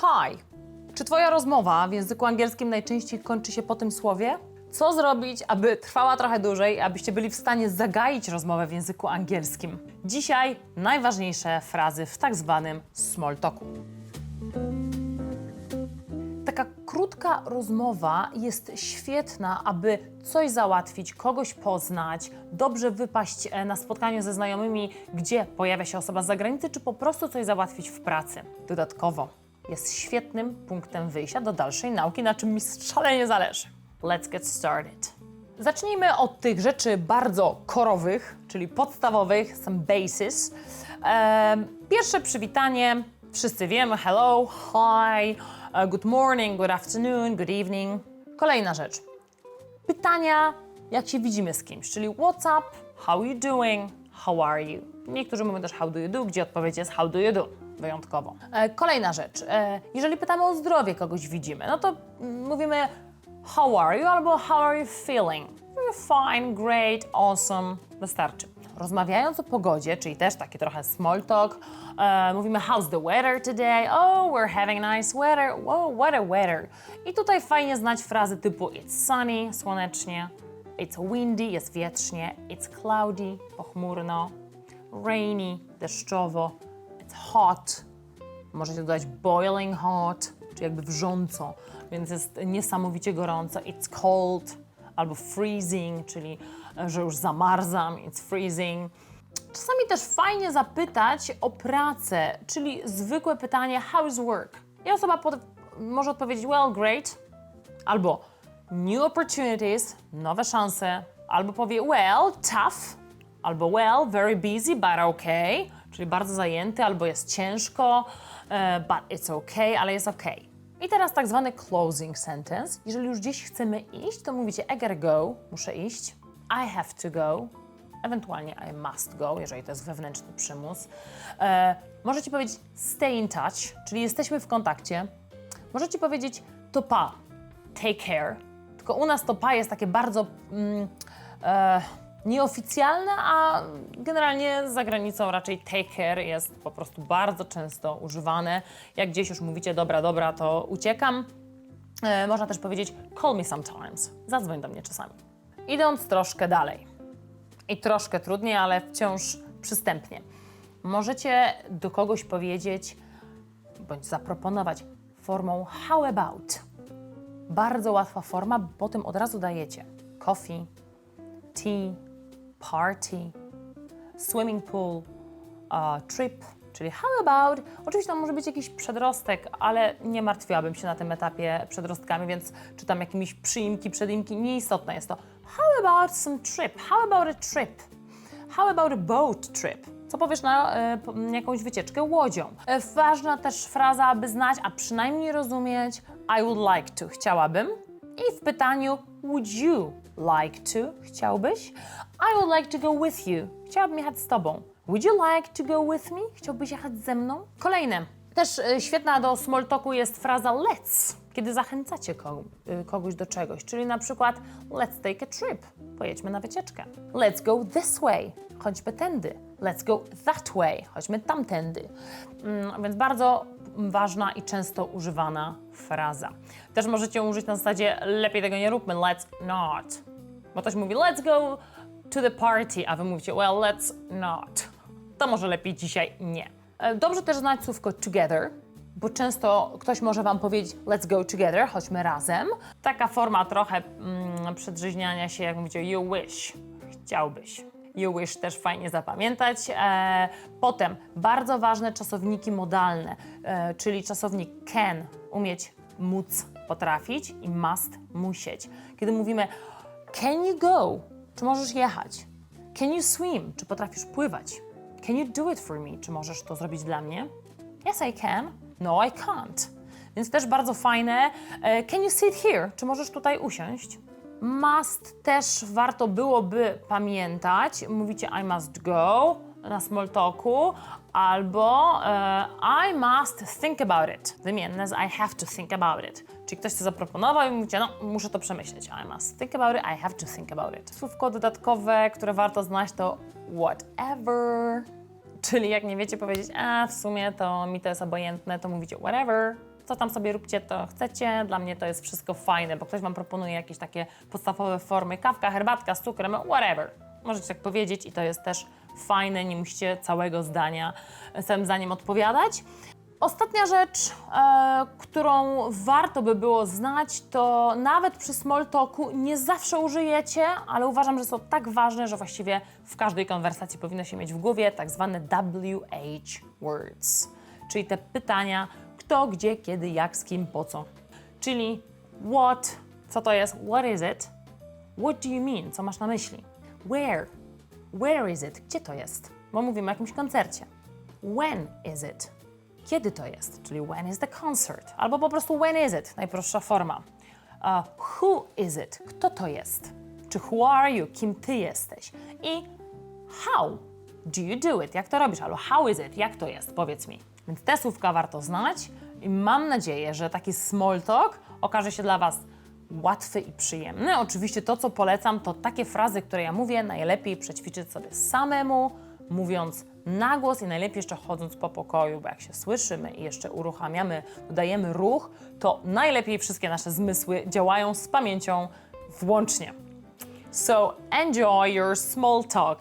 Hi. Czy Twoja rozmowa w języku angielskim najczęściej kończy się po tym słowie? Co zrobić, aby trwała trochę dłużej, abyście byli w stanie zagaić rozmowę w języku angielskim? Dzisiaj najważniejsze frazy w tak zwanym small talku. Taka krótka rozmowa jest świetna, aby coś załatwić, kogoś poznać, dobrze wypaść e, na spotkaniu ze znajomymi, gdzie pojawia się osoba z zagranicy, czy po prostu coś załatwić w pracy. Dodatkowo jest świetnym punktem wyjścia do dalszej nauki, na czym mi szalenie zależy. Let's get started. Zacznijmy od tych rzeczy bardzo korowych, czyli podstawowych, some bases. Pierwsze przywitanie, wszyscy wiemy, hello, hi, uh, good morning, good afternoon, good evening. Kolejna rzecz, pytania, jak się widzimy z kimś, czyli what's up, how you doing, how are you. Niektórzy mówią też how do you do, gdzie odpowiedź jest how do you do, wyjątkowo. E, kolejna rzecz, e, jeżeli pytamy o zdrowie kogoś widzimy, no to mówimy how are you albo how are you feeling. Fine, great, awesome, wystarczy. Rozmawiając o pogodzie, czyli też taki trochę small talk, e, mówimy how's the weather today? Oh, we're having nice weather. Wow, what a weather. I tutaj fajnie znać frazy typu it's sunny, słonecznie, it's windy, jest wietrznie, it's cloudy, pochmurno, rainy, deszczowo, it's hot, Możecie dodać boiling hot, czyli jakby wrząco, więc jest niesamowicie gorąco. It's cold albo freezing, czyli e, że już zamarzam, it's freezing. Czasami też fajnie zapytać o pracę, czyli zwykłe pytanie how's work? I osoba pod, może odpowiedzieć well, great, albo new opportunities, nowe szanse, albo powie well, tough, albo well, very busy, but okay, czyli bardzo zajęty, albo jest ciężko, e, but it's okay, ale jest okay. I teraz tak zwany closing sentence. Jeżeli już gdzieś chcemy iść, to mówicie I gotta go, muszę iść, I have to go, ewentualnie I must go, jeżeli to jest wewnętrzny przymus. E, możecie powiedzieć stay in touch, czyli jesteśmy w kontakcie. Możecie powiedzieć to pa, take care. Tylko u nas to pa jest takie bardzo mm, e, nieoficjalne, a generalnie za granicą raczej take care jest po prostu bardzo często używane. Jak gdzieś już mówicie dobra, dobra, to uciekam. E, można też powiedzieć call me sometimes. Zadzwoń do mnie czasami. Idąc troszkę dalej i troszkę trudniej, ale wciąż przystępnie. Możecie do kogoś powiedzieć bądź zaproponować formą how about. Bardzo łatwa forma, bo potem od razu dajecie coffee, tea, party, swimming pool, uh, trip, czyli how about. Oczywiście tam może być jakiś przedrostek, ale nie martwiłabym się na tym etapie przedrostkami, więc czy tam jakimiś przyimki, przedimki, nieistotne jest to. How about some trip? How about a trip? How about a boat trip? Co powiesz na m, jakąś wycieczkę łodzią? E, ważna też fraza, aby znać, a przynajmniej rozumieć I would like to, chciałabym. I w pytaniu would you like to, chciałbyś? I would like to go with you, chciałabym jechać z tobą. Would you like to go with me? Chciałbyś jechać ze mną? Kolejne. Też e, świetna do small talku jest fraza let's, kiedy zachęcacie y, kogoś do czegoś, czyli na przykład let's take a trip, pojedźmy na wycieczkę. Let's go this way, chodźmy tędy. Let's go that way, chodźmy tamtędy. Mm, więc bardzo ważna i często używana fraza. Też możecie użyć na zasadzie lepiej tego nie róbmy, let's not. Bo ktoś mówi let's go to the party, a wy mówicie well let's not. To może lepiej dzisiaj nie. E, Dobrze też znać słówko together, bo często ktoś może wam powiedzieć let's go together, chodźmy razem. Taka forma trochę mm, przedrzeźniania się, jak mówicie you wish, chciałbyś. You wish też fajnie zapamiętać. E, potem bardzo ważne czasowniki modalne, e, czyli czasownik can, umieć, móc, potrafić i must, musieć. Kiedy mówimy can you go, czy możesz jechać? Can you swim, czy potrafisz pływać? Can you do it for me, czy możesz to zrobić dla mnie? Yes, I can. No, I can't. Więc też bardzo fajne. E, Can you sit here? Czy możesz tutaj usiąść? Must też warto byłoby pamiętać. Mówicie I must go na small talku albo e, I must think about it. Wymienne z I have to think about it. Czyli ktoś to zaproponował i mówicie, no muszę to przemyśleć. I must think about it, I have to think about it. Słówko dodatkowe, które warto znać to whatever. Czyli jak nie wiecie powiedzieć, a w sumie to mi to jest obojętne, to mówicie whatever. to tam sobie róbcie to chcecie, dla mnie to jest wszystko fajne, bo ktoś Wam proponuje jakieś takie podstawowe formy, kawka, herbatka z cukrem, whatever. Możecie tak powiedzieć i to jest też fajne, nie musicie całego zdania, całym zdaniem odpowiadać. Ostatnia rzecz, e, którą warto by było znać, to nawet przy small talku nie zawsze użyjecie, ale uważam, że są tak ważne, że właściwie w każdej konwersacji powinno się mieć w głowie tak zwane WH words, czyli te pytania kto, gdzie, kiedy, jak, z kim, po co. Czyli what, co to jest, what is it, what do you mean, co masz na myśli, where, where is it, gdzie to jest, bo mówimy o jakimś koncercie. When is it? Kiedy to jest? Czyli when is the concert? Albo po prostu when is it? Najprostsza forma. Uh, who is it? Kto to jest? Czy who are you? Kim ty jesteś? I how do you do it? Jak to robisz? Albo how is it? Jak to jest? Powiedz mi. Więc te słówka warto znać i mam nadzieję, że taki small talk okaże się dla Was łatwy i przyjemny. Oczywiście to, co polecam, to takie frazy, które ja mówię, najlepiej przećwiczyć sobie samemu, mówiąc na głos i najlepiej jeszcze chodząc po pokoju, bo jak się słyszymy i jeszcze uruchamiamy, dodajemy ruch, to najlepiej wszystkie nasze zmysły działają z pamięcią włącznie. So enjoy your small talk.